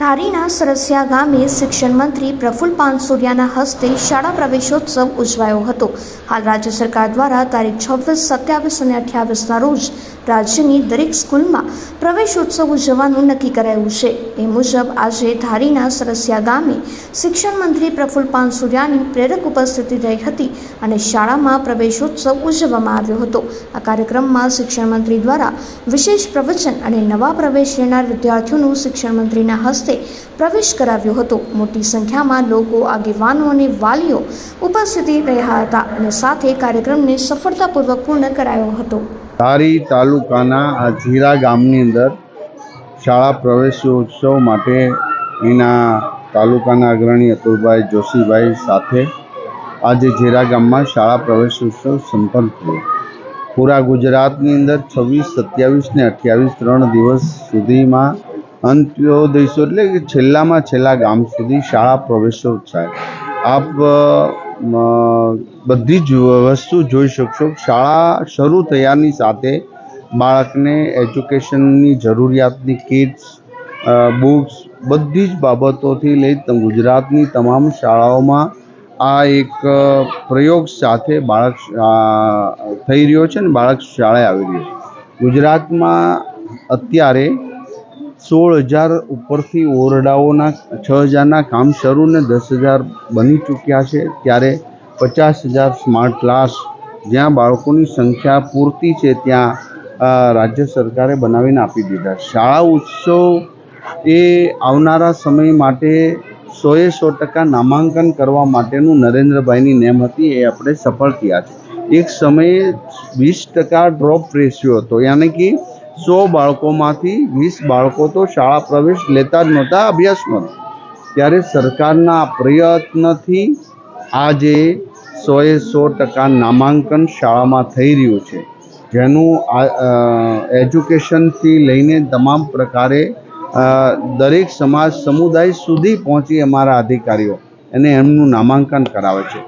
ધારીના સરસિયા ગામે શિક્ષણ મંત્રી પ્રફુલ પાનસુરિયાના હસ્તે શાળા પ્રવેશોત્સવ ઉજવાયો હતો. હાલ રાજ્ય સરકાર દ્વારા તારીખ છવ્વીસ, સત્યાવીસ અને અઠ્યાવીસના રોજ રાજ્યની દરેક સ્કૂલમાં પ્રવેશોત્સવ ઉજવવાનું નક્કી કરાયું છે. એ મુજબ આજે ધારીના સરસિયા ગામે શિક્ષણ મંત્રી પ્રફુલ પાનસુરિયાની પ્રેરક ઉપસ્થિતિ રહી હતી અને શાળામાં પ્રવેશોત્સવ ઉજવવામાં આવ્યો હતો. આ કાર્યક્રમમાં શિક્ષણ મંત્રી દ્વારા વિશેષ પ્રવચન અને નવા પ્રવેશ લેનાર વિદ્યાર્થીઓનું શિક્ષણ મંત્રીના હસ્તે પ્રવેશ કરાવ્યો હતો. મોટી સંખ્યામાં લોકો, આગેવાનો અને વાલીઓ ઉપસ્થિત રહ્યા હતા અને સાથે કાર્યક્રમને સફળતાપૂર્વક પૂર્ણ કરાયો હતો. ધારી તાલુકાના આ જીરા ગામની અંદર શાળા પ્રવેશોત્સવ માટે એના તાલુકાના અગ્રણી અતુલભાઈ જોશીભાઈ સાથે આજે ઝીરા ગામમાં શાળા પ્રવેશોત્સવ સંપન્ન થયો. પૂરા ગુજરાતની અંદર છવ્વીસ, સત્યાવીસ ને અઠ્યાવીસ ત્રણ દિવસ સુધીમાં અંત્યોદયસો એટલે કે છેલ્લામાં છેલ્લા ગામ સુધી શાળા પ્રવેશોત્સવ થાય. આપ બધી જ વસ્તુ જોઈ શકશો. શાળા શરૂ થયાની સાથે બાળકને એજ્યુકેશનની જરૂરિયાતની કિટ્સ બુક્સ, બધી જ બાબતોથી લઈ ગુજરાતની તમામ શાળાઓમાં આ એક પ્રયોગ સાથે બાળક થઈ રહ્યો છે ને બાળક શાળાએ આવી રહ્યો છે. ગુજરાતમાં અત્યારે સોળ હજાર ઉપરથી ઓરડાઓના છ હજારના કામ શરૂ ને દસ હજાર બની ચૂક્યા છે, ત્યારે પચાસ હજાર સ્માર્ટ ક્લાસ જ્યાં બાળકોની સંખ્યા પૂરતી છે, ત્યાં રાજ્ય સરકારે બનાવીને આપી દીધા. શાળા ઉત્સવ એ આવનારા સમય માટે સોએ સો ટકા નામાંકન કરવા માટેનું નરેન્દ્રભાઈની નેમ હતી, એ આપણે સફળ થયા છે. એક સમયે વીસ ટકા ડ્રોપ રેશિયો હતો, યાની કે સો બાળકોમાંથી વીસ બાળકો તો શાળા પ્રવેશ લેતા જ નહોતા, અભ્યાસ નહોતા. ત્યારે સરકારના પ્રયત્નથી આજે સોએ સો ટકા નામાંકન શાળામાં થઈ રહ્યું છે. જેનું એજ્યુકેશનથી લઈને તમામ પ્રકારે દરેક સમાજ સમુદાય સુધી પહોંચી અમારા અધિકારીઓ અને એમનું નામાંકન કરાવે છે.